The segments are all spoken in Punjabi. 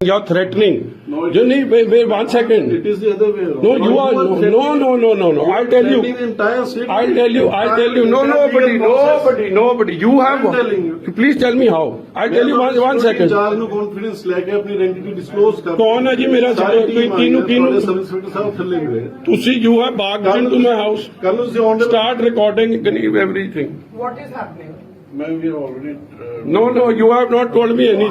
You're threatening. No, it you need wait, wait one second. It is the other way around. No, you are no, no, no, no, no, no. I'll tell threatening you. the entire state. I'll tell you. I'll tell you. No, It has nobody, been a process. nobody, nobody. You have. I'm telling you. Please tell me how. I'll tell you one, one second. ਚਾਰ ਨੂੰ ਕੰਫੀਡੈਂਸ ਲੈ ਕੇ ਆਪਣੀ ਆਇਡੈਂਟੀ ਡਿਸਕਲੋਜ਼ ਕਰ ਕੌਣ ਹੈ ਜੀ ਮੇਰਾ ਸਾਰੀ ਕੋਈ- team ਆ ਕਿਹਨੂੰ- ਗਈ ਹੈ, ਕਿਹਨੂੰ- ਤੁਹਾਡੇ ਸਬ ਇੰਸਪੈਕਟਰ ਸਾਹਿਬ ਥੱਲੇ ਗਏ ਤੁਸੀਂ you have barged into my house. ਕੱਲ ਨੂੰ ਤੁਸੀਂ ਆਨ Start recording everything. What is happening? ਮੈਂ ਵੀ already No, no, you have not told me I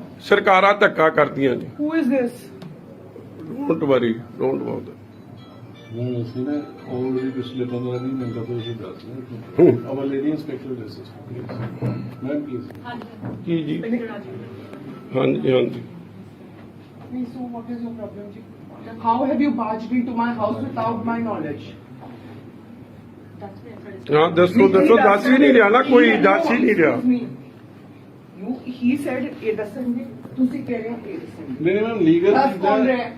ਸਰਕਾਰਾਂ ਧੱਕਾ ਕਰਦੀਆਂ ਨੇ Who is this? Don't worry don't about ਮੈਂ ਅਸੀਂ ਨਾ ਆਲਰੇਡੀ ਪਿਛਲੇ 15 ਦਿਨ ਮੈਂ ਸੀ ਦੱਸ ਹੂੰ। ਰਿਹਾ ਅਵਰ ਲੇਡੀ ਇੰਸਪੈਕਟਰ ਦਿਸ ਮੈਂ ਪਲੀਜ਼ ਕੀ ਜੀ ਹਾਂਜੀ ਹਾਂਜੀ Please, so what is your problem, ji? How have you barged into my house without my knowledge? ਹਾਂ ਦੱਸੋ ਦੱਸੋ ਦੱਸ ਹੀ ਨਹੀਂ ਰਿਹਾ ਨਾ ਕੋਈ ਦੱਸ ਹੀ ਨਹੀਂ ਰਿਹਾ Excuse me. You, he said, ਇਹ ਦੱਸਣਗੇ ਤੁਸੀਂ ਕਹਿ ਰਹੇ ਹੋ ਇਹ ਦੱਸਣਗੇ ਨਹੀਂ ਮੈਂ ਲੀਗਲ ਦੱਸ ਕੌਣ ਰਿਹਾ ਹੈ?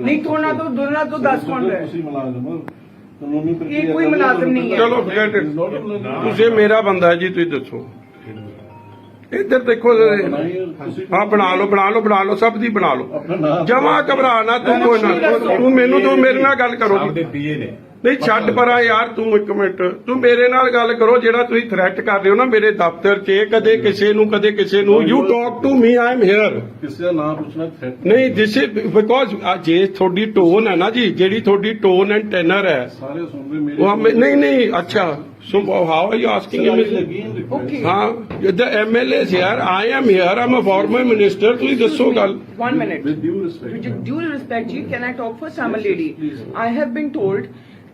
ਨਹੀਂ ਥੋੜਾ ਤੋਂ ਦੋਨਾਂ ਤੋਂ ਦੱਸ ਕੌਣ ਰਿਹਾ ਹੈ? ਤੁਸੀਂ ਮੁਲਾਜ਼ਮ ਹੋ ਕਾਨੂੰਨੀ ਪ੍ਰਕਿਰਿਆ ਇਹ ਕੋਈ ਮੁਲਾਜ਼ਮ ਨਹੀਂ ਹੈ। ਚਲੋ forget it. ਤੁਸੀਂ ਮੇਰਾ ਬੰਦਾ ਹੈ ਜੀ ਤੁਸੀਂ ਦੱਸੋ ਇੱਧਰ ਦੇਖੋ ਹਾਂ ਬਣਾ ਲਓ ਬਣਾ ਲਓ ਬਣਾ ਲਓ ਸਭ ਦੀ ਬਣਾ ਲਓ ਜਮਾ ਘਬਰਾ ਨਾ ਤੂੰ ਕੋਈ ਨਾ ਤੂੰ ਮੈਨੂੰ ਤੂੰ ਮੇਰੇ ਨਾਲ ਗੱਲ ਕਰੋ ਜੀ। ਪੀਏ ਨੇ ਨਹੀਂ ਛੱਡ ਪਰਾਂ ਯਾਰ ਤੂੰ ਇੱਕ ਮਿੰਟ। ਤੂੰ ਮੇਰੇ ਨਾਲ ਗੱਲ ਕਰੋ ਜਿਹੜਾ ਤੁਸੀਂ ਥ੍ਰੈਟ ਕਰ ਰਹੇ ਹੋ ਨਾ ਮੇਰੇ ਦਫ਼ਤਰ 'ਚ ਕਦੇ ਕਿਸੇ ਨੂੰ ਕਦੇ ਕਿਸੇ ਨੂੰ। You talk to me I am here ਕਿਸੇ ਦਾ ਨਾਮ ਪੁੱਛਣਾ ਥ੍ਰੈਟ ਨਹੀਂ ਦਿਸ ਇਜ਼ ਬਿਕੋਜ਼ ਜੇ ਤੁਹਾਡੀ ਟੋਨ ਹੈ ਨਾ ਜੀ ਜਿਹੜੀ ਤੁਹਾਡੀ ਟੋਨ ਐਂਡ ਟੈਨਰ ਹੈ। ਸਾਰੇ ਸੁਣ ਰਹੇ ਮੇਰੇ ਉਹ ਹਮੇ- ਨਹੀਂ ਨਹੀਂ ਅੱਛਾ। So how are you asking Okay. ਹਾਂ ਦ ਐਮਐਲਏ ਯਾਰ I am here am a farmer minister ਤੁਸੀਂ ਦੱਸੋ ਗੱਲ। One minute. With due With respect due respect, Ji, can I talk first? I'm a lady. I have been told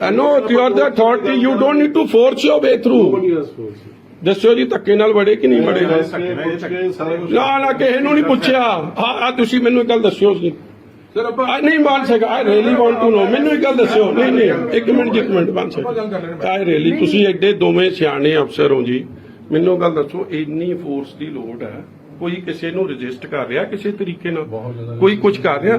no you are the authority you don't need to force your way through nobody has force ਦੱਸੋ ਜੀ ਧੱਕੇ ਨਾਲ ਵੜੇ ਕਿ ਨਹੀਂ ਵੜੇ? ਨਾ ਨਾ ਕਿਸੇ ਨੂੰ ਨਹੀਂ ਪੁੱਛਿਆ। ਆ ਆ ਤੁਸੀਂ ਮੈਨੂੰ ਇੱਕ ਗੱਲ ਦੱਸਿਓ ਸੀ ਸਰ ਆਪਾਂ ਨਹੀਂ ਮੰਨ ਸਕਾ I really want to know ਮੈਨੂੰ ਇੱਕ ਗੱਲ ਦੱਸਿਓ। ਨਹੀਂ ਨਹੀਂ ਇੱਕ ਮਿੰਟ ਜੀ, ਇੱਕ ਮਿੰਟ ਬਣ ਸਕਾ ਆਈ ਰੀਲੀ ਤੁਸੀਂ ਐਡੇ ਦੋਵੇਂ ਸਿਆਣੇ ਅਫਸਰ ਹੋ ਜੀ। ਮੈਨੂੰ ਗੱਲ ਦੱਸੋ ਇੰਨੀ ਫੋਰਸ ਦੀ ਲੋੜ ਹੈ? ਕੋਈ ਕਿਸੇ ਨੂੰ ਰਜਿਸਟ ਕਰ ਰਿਹਾ ਕਿਸੇ ਤਰੀਕੇ ਨਾਲ? ਕੋਈ ਕੁਝ ਕਰ ਰਿਹਾ?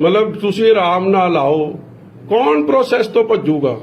ਮਤਲਬ ਤੁਸੀਂ ਆਰਾਮ ਨਾਲ ਆਓ। ਕੌਣ ਪ੍ਰੋਸੈਸ ਤੋਂ ਭੱਜੂਗਾ?